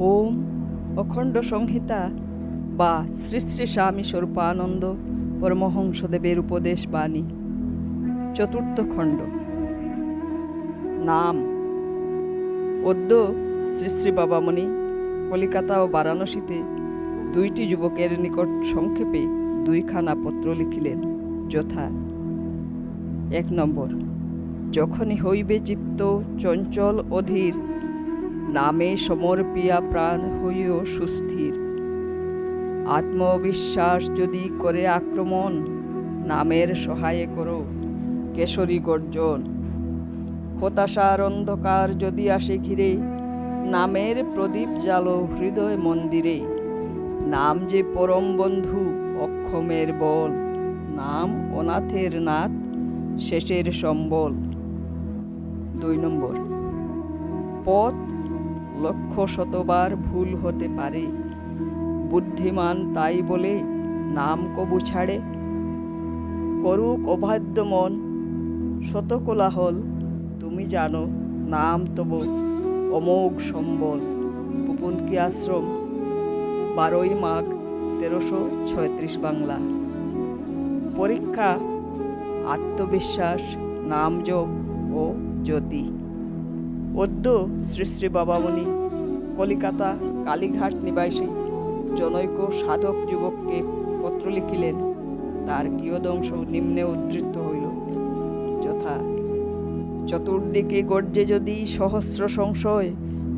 ওম অখণ্ড সংহিতা বা শ্রী শ্রী স্বামী স্বরূপানন্দ পরমহংসদেবের উপদেশ বাণী। চতুর্থ খণ্ড। নাম। অদ্য শ্রী শ্রী বাবামণি কলিকাতা ও বারাণসীতে দুইটি যুবকের নিকট সংক্ষেপে দুইখানা পত্র লিখিলেন যথা। এক নম্বর, যখনই হইবে চিত্ত চঞ্চল অধীর নামে সমর্পিয়া প্রাণ হইও সুস্থির। আত্মবিশ্বাস যদি করে আক্রমণ, নামের সহায়ে করো, কেশরী গর্জন। হতাশার অন্ধকার যদি আসে ঘিরে, নামের প্রদীপ জালো হৃদয় মন্দিরে। নাম যে পরম বন্ধু, অক্ষমের বল। নাম অনাথের নাথ, শেষের সম্বল। দুই নম্বর। পথ লক্ষ শতবার ভুল হতে পারে। বুদ্ধিমান তাই বলে নাম কবু ছাড়ে। করুক অবাধ্য মন শত কোলাহল তুমি জানো নাম তব অমোঘ সম্বল। পুপুনকি আশ্রম, বারোই মাঘ, তেরোশো ছয়ত্রিশ বাংলা। পরীক্ষা, আত্মবিশ্বাস, নাম যোগ ও জ্যোতি। অদ্য শ্রী শ্রী বাবামণি কলিকাতা, কালীঘাট নিবাসী, জনৈক সাধক যুবককে পত্র লিখিলেন। তার কিয়দংশ নিম্নে উদ্ধৃত হইল, যথা, চতুর্দিকে গর্জে যদি সহস্র সংশয়,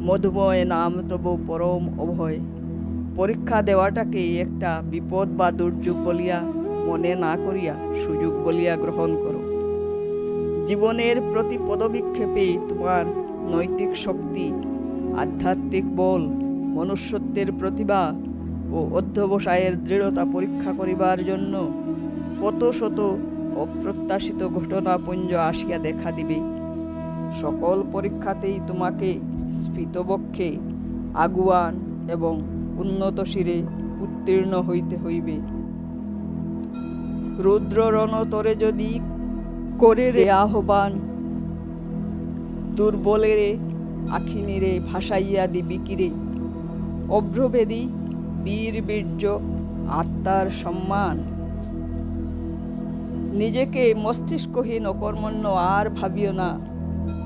মধুময় নাম তবু পরম অভয়। পরীক্ষা দেওয়াটাকে একটা বিপদ বা দুর্যোগ বলিয়া মনে না করিয়া সুযোগ বলিয়া গ্রহণ করো। জীবনের প্রতি পদবিক্ষেপে তোমার নৈতিক শক্তি, আধ্যাত্মিক বল, মনুষ্যত্বের প্রতিভা ও অধ্যবসায়ের দৃঢ়তা পরীক্ষা করিবার জন্য কত শত অপ্রত্যাশিত ঘটনাপুঞ্জ আসিয়া দেখা দিবে। সকল পরীক্ষাতেই তোমাকে স্ফীতবক্ষে আগুয়ান এবং উন্নত শিরে উত্তীর্ণ হইতে হইবে। রুদ্র রণতরে যদি করে রে আহ্বান দুর্বলেরে, আখিনীরে ভাসাইয়া দিবি কিরে অভ্রভেদী, বীর বীর্য, আত্মার সম্মান। নিজেকে মস্তিষ্কহীন অকর্মণ্য আর ভাবিও না।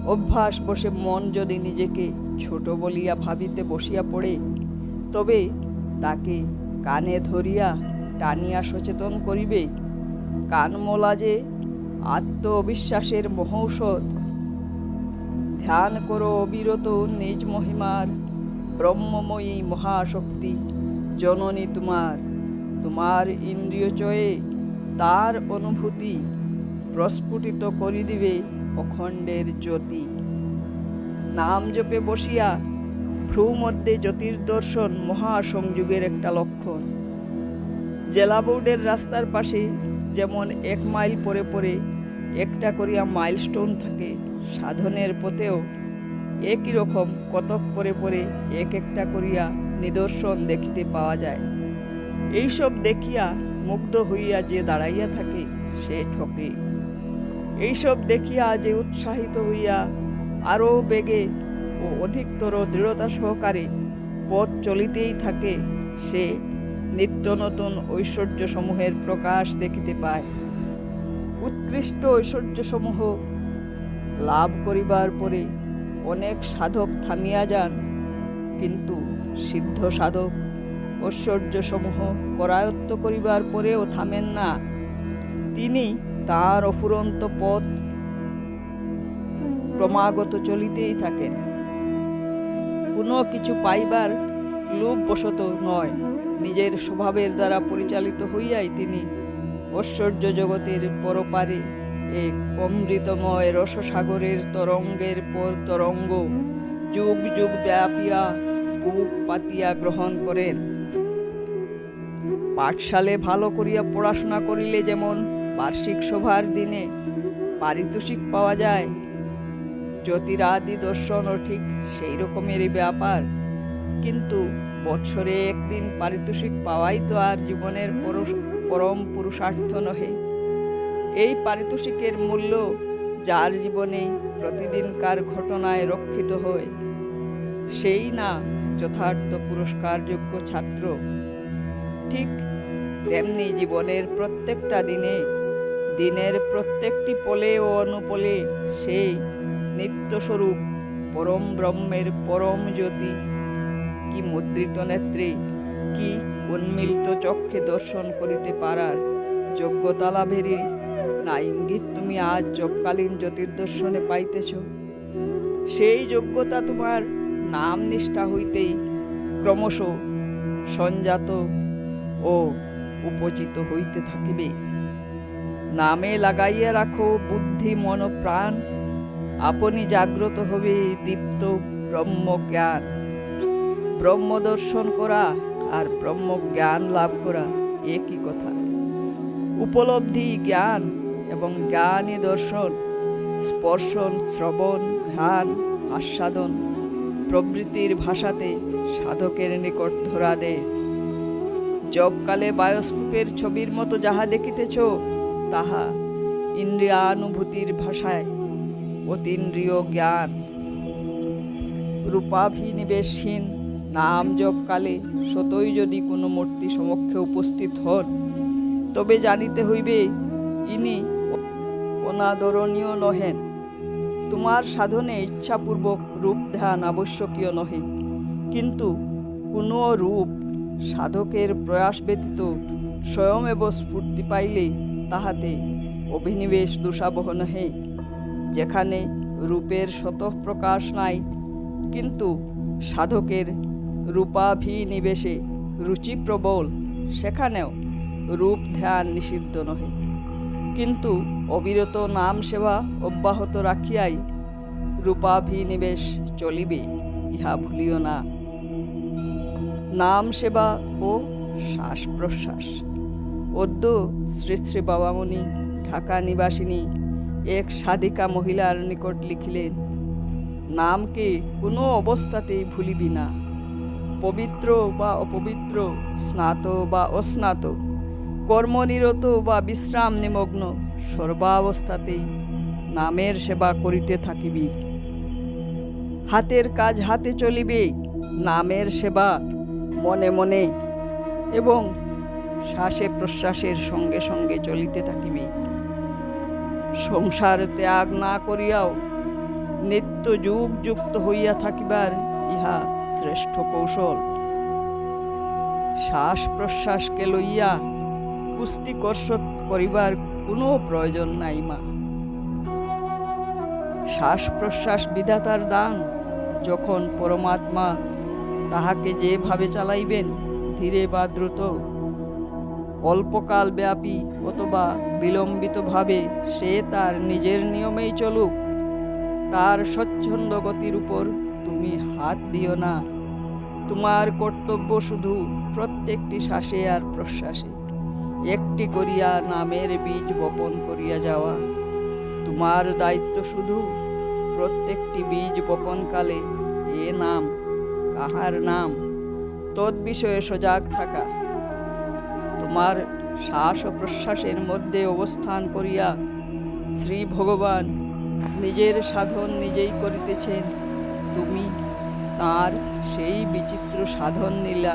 অভ্যাস বসে মন যদি নিজেকে ছোট বলিয়া ভাবিতে বসিয়া পড়ে, তবে তাকে কানে ধরিয়া টানিয়া সচেতন করিবে। কানমলা যে আত্ম অবিশ্বাসের মহৌষধ ধ্যান করো অবিরত নিজ মহিমার। ব্রহ্মময়ী মহাশক্তি, জননী তোমার। তোমার ইন্দ্রিয় চয়ে তার অনুভূতি প্রস্ফুটিত করি দিবে অখণ্ডের জ্যোতি। নাম জপে বসিয়া ভ্রু মধ্যে জ্যোতির্দর্শন মহাসংযোগের একটা লক্ষণ। জেলা বোর্ডের রাস্তার পাশে যেমন এক মাইল পরে পরে একটা করিয়া মাইলস্টোন থাকে, সাধনের পথেও একই রকম কতক পরে পরে এক একটা করিয়া নিদর্শন দেখিতে পাওয়া যায়। এইসব দেখিয়া মুগ্ধ হইয়া যে দাঁড়াইয়া থাকে, সে ঠকে। এইসব দেখিয়া যে উৎসাহিত হইয়া আরও বেগে ও অধিকতর দৃঢ়তা সহকারে পথ চলিতেই থাকে, সে নিত্য নতুন ঐশ্বর্যসমূহের প্রকাশ দেখিতে পায়। উৎকৃষ্ট ঐশ্বর্যসমূহ লাভ করিবার পরে অনেক সাধক থামিয়া যান, কিন্তু সিদ্ধ সাধক ঐশ্বর্যসমূহ করায়ত্ত করিবার পরেও থামেন না। তিনি তার অফুরন্ত পথ ক্রমাগত চলিতেই থাকেন। কোনো কিছু পাইবার লোভবশত নয়, নিজের স্বভাবের দ্বারা পরিচালিত হইয়াই তিনি ঐশ্বর্য জগতের পরপারে এক অমৃতময় রসসাগরের তরঙ্গের পর তরঙ্গ যুগ যুগ ব্যাপিয়া বুক পাতিয়া গ্রহণ করেন। পাঠশালে ভালো করিয়া পড়াশোনা করিলে যেমন বার্ষিক সভার দিনে পারিতোষিক পাওয়া যায় জ্যোতিরাদি দর্শনও ঠিক সেই রকমেরই ব্যাপার। কিন্তু বছরে একদিন পারিতোষিক পাওয়াই তো আর জীবনের পরম পুরুষার্থ নহে। এই পারিতোষিকের মূল্য যার জীবনে প্রতিদিনকার ঘটনায় রক্ষিত হয়, সেই না যথার্থ পুরস্কারযোগ্য ছাত্র। ঠিক তেমনি জীবনের প্রত্যেকটা দিনে, দিনের প্রত্যেকটি পলে ও অনুপলে সেই নিত্যস্বরূপ পরম ব্রহ্মের পরম জ্যোতি কি মুদ্রিত নেত্রে কি উন্মিলিত চক্ষে দর্শন করিতে পারার যোগ্যতা লাভেরই? না, ইঙ্গিত তুমি আজ জবকালীন জ্যোতির্দর্শনে পাইতেছ। সেই যোগ্যতা তোমার নাম নিষ্ঠা হইতেই ক্রমশ সঞ্জাত ও উপচিত হইতে থাকিবে। নামে লাগাইয়া রাখো বুদ্ধি, মন, প্রাণ। আপনি জাগ্রত হবে দীপ্ত ব্রহ্ম জ্ঞান ব্রহ্ম দর্শন করা আর ব্রহ্ম জ্ঞান লাভ করা একই কথা। উপলব্ধি জ্ঞান এবং জ্ঞানী দর্শন, স্পর্শন, শ্রবণ, ধ্যান, আস্বাদন প্রবৃত্তির ভাষাতে সাধকের নিকট ধরা দেয়। জবকালে বায়োস্কোপের ছবির মতো যাহা দেখিতেছ, তাহা ইন্দ্রিয়ানুভূতির ভাষায় অতীন্দ্রিয় জ্ঞান। রূপাভিনিবেশহীন নাম জপকালে সতই যদি কোনো মূর্তি সমক্ষে উপস্থিত হন, তবে জানিতে হইবে, ইনি অনাদরণীয় নহেন। তোমার সাধনে ইচ্ছাপূর্বক রূপ ধ্যান আবশ্যকীয় নহে। কিন্তু কোনো রূপ সাধকের প্রয়াস ব্যতীত স্বয়মেব স্ফূর্তি পাইলে তাহাতে অভিনিবেশ দোষাবহ নহে। যেখানে রূপের প্রকাশ নাই, কিন্তু সাধকের রূপাভিনিবেশে রুচি প্রবল, সেখানেও রূপ ধ্যান নিষিদ্ধ নহে। কিন্তু অবিরত নাম সেবা অব্যাহত রাখিয়াই রূপাভিনিবেশ চলিবে, ইহা ভুলিও না। নাম সেবা ও শ্বাস প্রশ্বাস অদ্য শ্রী শ্রী বাবামণি ঢাকা নিবাসিনী এক সাধিকা মহিলার নিকট লিখিলেন, নামকে কোনো অবস্থাতেই ভুলিবি না। পবিত্র বা অপবিত্র, স্নাত বা অস্নাত, কর্মনিরত বা বিশ্রাম নিমগ্ন সর্বাবস্থাতেই নামের সেবা করিতে থাকিবি। হাতের কাজ হাতে চলিবে, নামের সেবা মনে মনে এবং শ্বাসে প্রশ্বাসের সঙ্গে সঙ্গে চলিতে থাকিবে। সংসার ত্যাগ না করিয়াও নিত্য যুগ যুক্ত হইয়া থাকিবার ইহা শ্রেষ্ঠ কৌশল। শ্বাস প্রশ্বাসকে লইয়া কুস্তি করিবার কোনো প্রয়োজন নাই, মা। শ্বাস প্রশ্বাস বিধাতার দান, যখন পরমাত্মা তাহাকে যেভাবে চালাইবেন, ধীরে বা দ্রুত, অল্পকাল ব্যাপী অথবা বিলম্বিতভাবে সে তার নিজের নিয়মেই চলুক, তার স্বচ্ছন্দ গতির উপর তুমি হাত দিও না। তোমার কর্তব্য শুধু প্রত্যেকটি শ্বাসে আর প্রশ্বাসে। একটি করিয়া নামের বীজ বপন করিয়া যাওয়া। তোমার দায়িত্ব শুধু প্রত্যেকটি বীজ বপনকালে এ নাম, কাহার নাম তদ বিষয়ে সজাগ থাকা। তোমার শ্বাস ও প্রশ্বাসের মধ্যে অবস্থান করিয়া শ্রী ভগবান নিজের সাধন নিজেই করিতেছেন। তুমি তার সেই বিচিত্র সাধন নীলা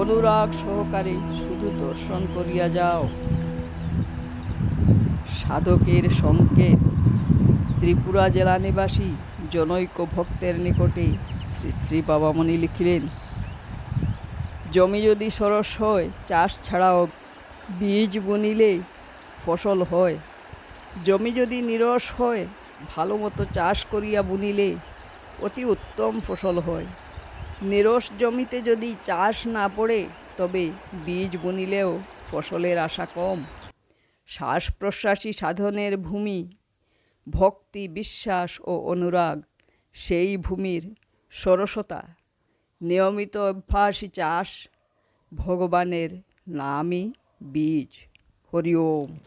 অনুরাগ সহকারে শুধু দর্শন করিয়া যাও। সাধকের সংকেত, ত্রিপুরা জেলা নিবাসী জনৈক ভক্তের নিকটে শ্রী শ্রী বাবামণি লিখিলেন, জমি যদি সরস হয়, চাষ ছাড়াও বীজ বুনিলে ফসল হয়। জমি যদি নিরস হয়, ভালো মতো চাষ করিয়া বুনিলে অতি উত্তম ফসল হয়। নিরস জমিতে যদি চাষ না পড়ে, তবে বীজ বুনিলেও ফসলের আশা কম। শ্বাস প্রশ্বাসী সাধনের ভূমি, ভক্তি, বিশ্বাস ও অনুরাগ, সেই ভূমির সরসতা। নিয়মিত অভ্যাসী চাষ, ভগবানের নামই বীজ। হরি ওম।